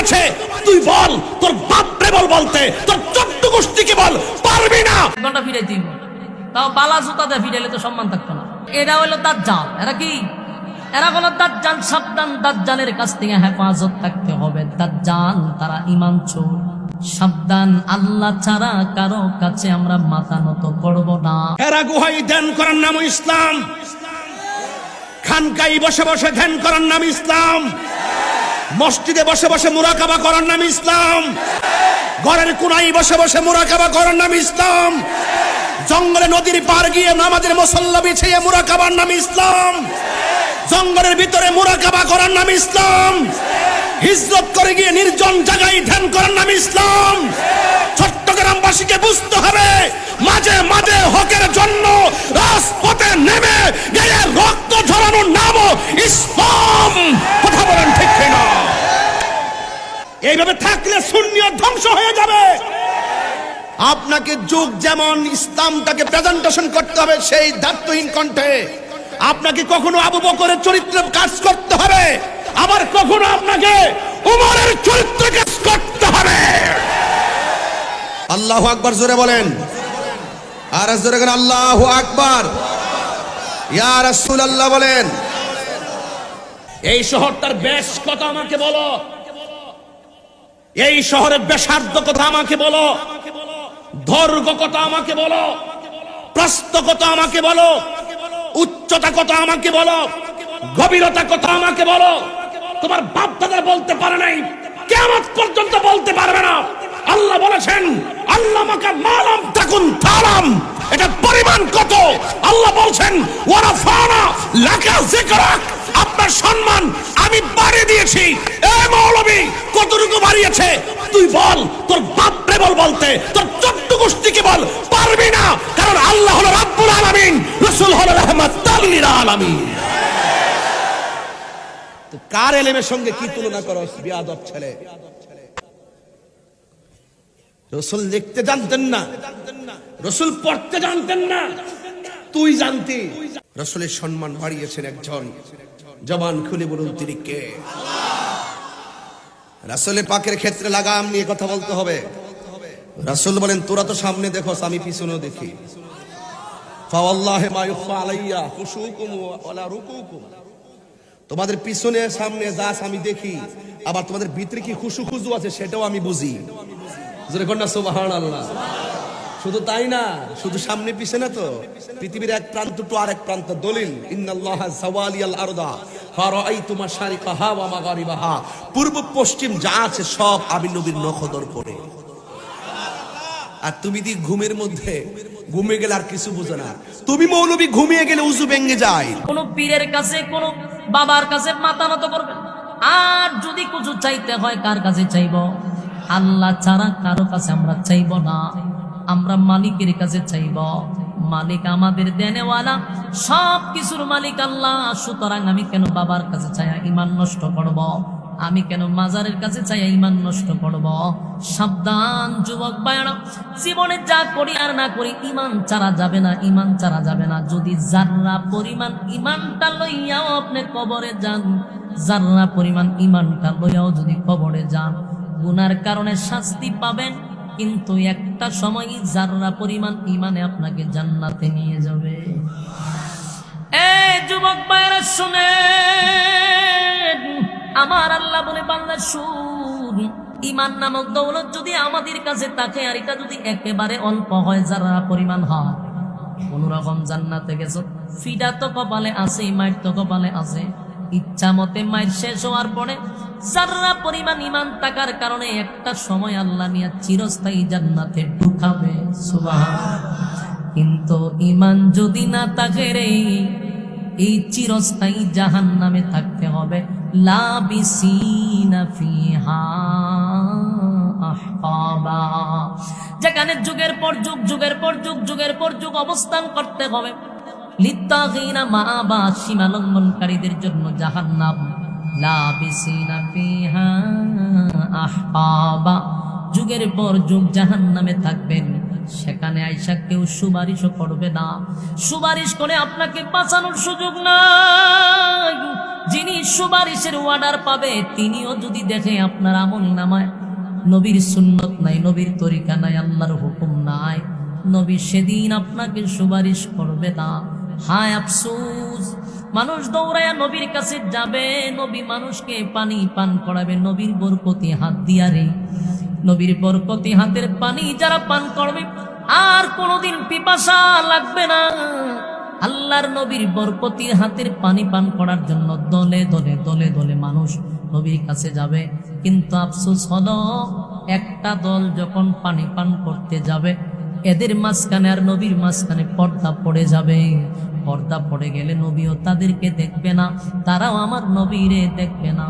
বাড়িয়েছে তুই বল তোর বাপরে বল বলতে তোর চোদ্দ গোষ্ঠীকে বল পারবি না। ঘণ্টা ফিরে দিব তাও বালা জুতাতে ফিরাইলে তো সম্মান থাকতো না। এরা হইল তার জাল এরা কি? এরা হলো তার জাল সাবধান দাজ্জালের কাছ থেকে হেফাজত থাকতে হবে। দাজ্জাল তারা ইমান চোর। সাবধান আল্লাহ ছাড়া কারও কাছে আমরা মাথা নত করব না। এরা গুহাই ধ্যান করার নাম ইসলাম। খানকাই বসে বসে ধ্যান করার নাম ইসলাম। মসজিদে বসে বসে মুরাকাবা করার নাম ইসলাম। ঘরের কোনাই বসে বসে মুরাকাবা করার নাম ইসলাম। জঙ্গলে নদীর পার গিয়ে নামাজের মুসল্লা বিছিয়ে মুরাকাবার নাম ইসলাম। জঙ্গলের ভিতরে মুরাকাবা করার নাম ইসলাম। হিজরত করে গিয়ে নির্জন জায়গায় ধ্যান করার নাম ইসলাম। চট্টগ্রামবাসীকে বুঝতে হবে, মাঝে মাঝে হকের জন্য রাজপথে নেমে থাকলে শূন্য ধ্বংস হয়ে যাবে। আপনাকে যুগ যেমন ইসলামটাকে প্রেজেন্টেশন করতে হবে সেই দায়িত্বহীন কণ্ঠে। আপনাকে কখনো আবু বকরের চরিত্র কাজ করতে হবে আবার কখনো আপনাকে উমরের চরিত্র কাজ করতে হবে। আল্লাহ আকবার জোরে বলেন। আর জোরে বলেন আল্লাহ আকবার। ইয়া রাসূলুল্লাহ বলেন। এই শহরটার বেশ কথা আমাকে বলো। এই শহরের বেসার্ধ কথা আমাকে বলো দৈর্ঘ্য কত আমাকে বলো প্রস্ত কত আমাকে বলো, উচ্চতা কত আমাকে বলো, গভীরতা কত আমাকে বলো। তোমার বাপ দাদা বলতে পারে নাই কেমন পর্যন্ত বলতে পারবে না। আল্লাহ বলেছেন আল্লাহ মাকা মালাম তাকুন তালাম। এটা পরিমাণ কত? আল্লাহ বলছেন ওরা ফানা লাকা আপনার সম্মান আমি বাড়িয়ে দিয়েছি। এ মৌলবী, কতটুকু বাড়িয়েছে? তুই বল, তোর বাপরে বল বলতে। তোর চোদ্দ গোষ্ঠীকে বল, পারবি না। কারণ আল্লাহ হলো রাব্বুল আলামিন, রাসূল হলো রাহমাতাল লিল আলামিন। কার এলেমের সঙ্গে কি তুলনা বিয়াদব ছেলে? রসুল লিখতে জানতেন না। রসুল পড়তে জানতেন না। তুই জানতি। রসুলের সম্মান বাড়িয়েছেন একজন। জবান খুলে বলুন তিনি কে? রাসুলের পাকের ক্ষেত্রে লাগাম নিয়ে কথা বলতে হবে। রাসুল বলেন, তোরা তো সামনে দেখো আমি পিছনেও দেখি। তোমাদের পিছনে, সামনে যাস আমি দেখি। আবার তোমাদের ভিতরে কি খুশু খুজু আছে সেটাও আমি বুঝি। জোরে কন্যা সুবাহান আল্লাহ শুধু তাই না, শুধু সামনে পিছনে তো, পৃথিবীর এক প্রান্ত টু আর এক প্রান্ত দলিল পূর্ব পশ্চিম যা আছে সব আমি নবীর নখদর পড়ে আর তুমি দি ঘুমের মধ্যে ঘুমিয়ে গেলে আর কিছু বুঝো না। তুমি মৌলবী, ঘুমিয়ে গেলে উজু ভেঙে যায়। কোনো পীরের কাছে, কোনো বাবার কাছে মাথা নত করবেন আর যদি কিছু চাইতে হয়, কার কাছে চাইব? আল্লাহ ছাড়া কারও কাছে আমরা চাইব না। আমরা মালিকের কাছে চাইব। মালিক আমাদের দেনেওয়ালা সব কিছুর মালিক আল্লাহ। সুতরাং আমি কেন বাবার কাছে চাই ইমান নষ্ট করব? আমি কেন মাজারের কাছে চাই ইমান নষ্ট করব? সাবধান, যুবক বায়না জীবনে যা করি আর না করি ইমান চারা যাবে না ইমান চারা যাবে না। যদি জাররা পরিমাণ ইমানটা লইয়াও আপনি কবরে যান জাররা পরিমাণ ইমানটা লইয়াও যদি কবরে যান, গুনার কারণে শাস্তি পাবেন। কিন্তু একটা সময় জাররা পরিমাণ ইমানে আপনাকে জান্নাতে নিয়ে যাবে। এই যুবক ভাইরা শুনেন। আমার আল্লাহ বলে, বান্দা, শুন। ইমান নামক দৌলত যদি আমাদের কাছে থাকে, আর এটা যদি একেবারে অল্প হয়, যারা পরিমাণ হয়, কোন রকম জান্নাতে গেছো ফিডা তো কপালে আছে মাইট তো কপালে আছে। ইচ্ছা মতে মাইট শেষ হওয়ার পরে যারা পরিমাণ ইমান থাকার কারণে একটা সময় আল্লাহ নিয়ে চিরস্থায়ী জান্নাতে ঢুকাবে কিন্তু ইমান যদি না থাকে রে, এই চিরস্থায়ী জাহান নামে থাকতে হবে। যেখানে যুগের পর যুগ, যুগের পর যুগ, যুগের পর যুগ অবস্থান করতে হবে লিত্তাগিনা মা বা সীমা লঙ্ঘনকারীদের জন্য জাহান্নাম। যুগের পর যুগ জাহান নামে থাকবেন। সেখানে আইসা কেউ সুপারিশও করবে না। সুপারিশ করে আপনাকে বাঁচানোর সুযোগ নাই। যিনি সুপারিশের অর্ডার পাবে, তিনিও যদি দেখে আপনার আমল নামায়, নবীর সুন্নত নাই, নবীর তরিকা নাই, আল্লাহর হুকুম নাই, নবী সেদিন আপনাকে সুপারিশ করবে না। হায় আফসোস! মানুষ দৌড়ায়া নবীর কাছে যাবে, নবী মানুষকে পানি পান করাবে, নবীর বরকতি হাত দিয়া রে। নবীর বরকতি হাতের পানি যারা পান করবে, আর কোনোদিন পিপাসা লাগবে না। আল্লাহর নবীর বরকতির হাতের পানি পান করার জন্য দলে দলে দলে দলে মানুষ নবীর কাছে যাবে। কিন্তু আফসোস হলো, একটা দল যখন পানি পান করতে যাবে, এদের মাঝখানে আর নবীর মাঝখানে পর্দা পড়ে যাবে। পর্দা পড়ে গেলে নবীও তাদেরকে দেখবে না তারাও আমার নবীরে দেখবে না।